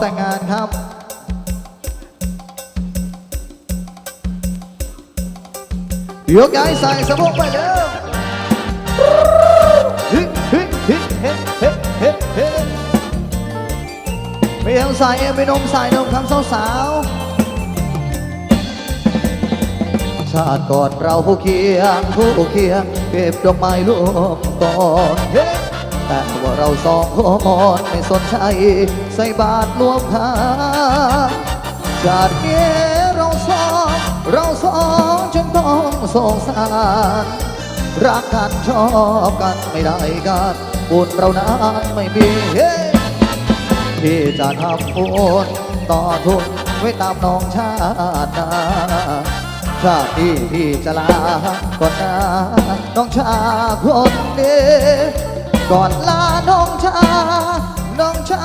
แต่งงานครับ ยกย้ายใส่สะโพกไปแล้วฮิฮิฮิเฮ้เฮ้เฮ้เฮ้ไม่เอาใส่ไม่นมใส่นมคำสาวๆชาติก่อนเราคู่เคียงคู่เคียงเก็บดอกไม้รวมก่อนเฮ้ แต่ว่าเราสองคนไม่สนใจใส่บาตรวมหาชาตินี้เราสอง เราสองจนต้องสงสารรักกันชอบกันไม่ได้กันบุญเรานั้นไม่มีเฮ้พี่จะทำบุญต่อทุนไว้ตามน้องชาตินาชาติที่พี่จะลาก่อนนะน้องชาคนนี้ ก่อนลาน้องชา น้องชา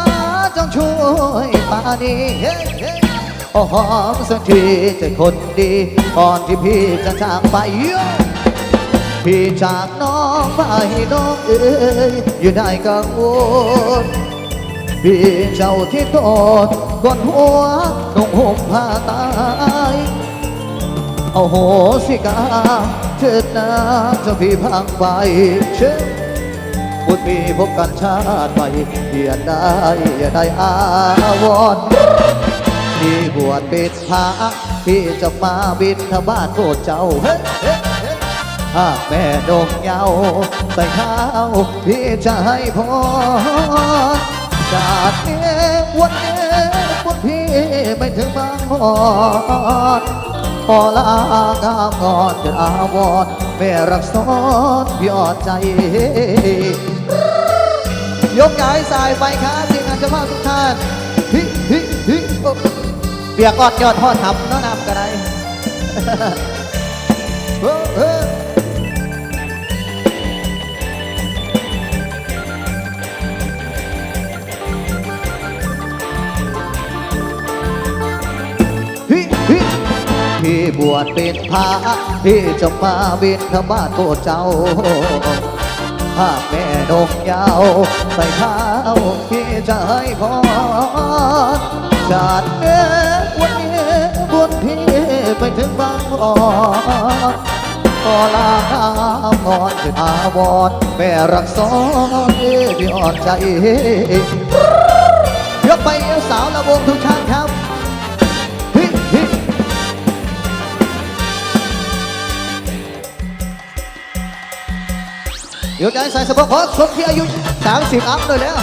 จงช่วยปานีเฮ้โอ้หอมสักทีใจคนดีก่อนที่พี่จะจากไปพี่จากน้องไปน้องเอ๋ยอยู่ได้กังวลพี่เจ้าที่โตดก่อนหัวนุ่งห่มผ้าตายเอาโหสิกาเถิดนะเจ้าพี่พังไปเชื่ พุทธีพบกันชาติใหม่อย่าได้อย่าได้อาวรณ์ที่บวชเป็นพระที่จะมาบินทบาทโปรเจ้าเฮ้เฮ้เฮ้หากแม่ดงเหยาใส่ข้าวพี่จะให้พรชาตินี้วันนี้พุทธีไม่ถึงบางหอนขอลากามงอนเป็นอาวรแม่รักซ้อนยอดใจ ยกย้ายสายไปครับทีมงานเจ้าภาพทุกท่านฮิฮิฮิเปียกอดยอดทอดทำเน้อนำกันไดเฮ้อเฮ้อฮิฮิพี่บวชเป็นพระที่จะมาบินธบาตโปรดเจ้าหากแม่ นกยาวใส่ข้าพี่จะให้พรชาติเนี้ยวันนี้บุญพี่ไปถึงบางอ่อนขอลาข้ามอนเป็นอาวรแม่รักสอนพี่อ่อนใจยกไปเอวสาวละวงทุกท่านครับ เดี๋ยวจะให้ใส่สะโพกขอคนที่อายุ 30 อัพเลยแล้ว